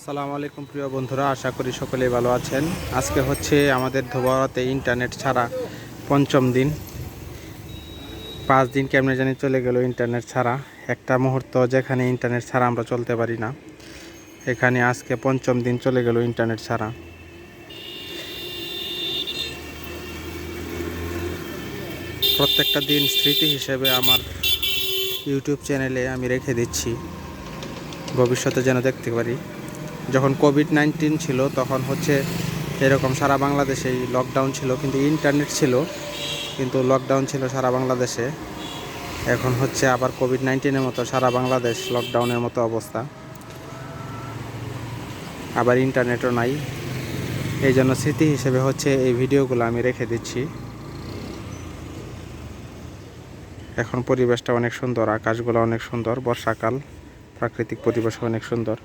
আসসালামু আলাইকুম প্রিয় বন্ধুরা, আশা করি সকলেই ভালো আছেন। আজকে হচ্ছে আমাদের ধোবাড়াতে ইন্টারনেট ছাড়া পঞ্চম দিন। পাঁচ দিন কেমনে জানি চলে গেল ইন্টারনেট ছাড়া। একটা মুহূর্ত যেখানে ইন্টারনেট ছাড়া আমরা চলতে পারি না। এখানে আজকে পঞ্চম দিন চলে গেল ইন্টারনেট ছাড়া। প্রত্যেকটা দিন স্মৃতি হিসেবে আমার ইউটিউব চ্যানেলে আমি রেখে দিচ্ছি। ভবিষ্যতে যেন দেখতে পারি। যখন কোভিড নাইন্টিন ছিল, তখন হচ্ছে এরকম সারা বাংলাদেশেই লকডাউন ছিল, কিন্তু ইন্টারনেট ছিল, কিন্তু লকডাউন ছিল সারা বাংলাদেশে। এখন হচ্ছে আবার কোভিড নাইন্টিনের মতো সারা বাংলাদেশ লকডাউনের মতো অবস্থা। আবার ইন্টারনেটও নাই। এই জন্য স্মৃতি হিসেবে হচ্ছে এই ভিডিওগুলো আমি রেখে দিচ্ছি। এখন পরিবেশটা অনেক সুন্দর, আকাশগুলো অনেক সুন্দর, বর্ষাকাল, প্রাকৃতিক পরিবেশ অনেক সুন্দর।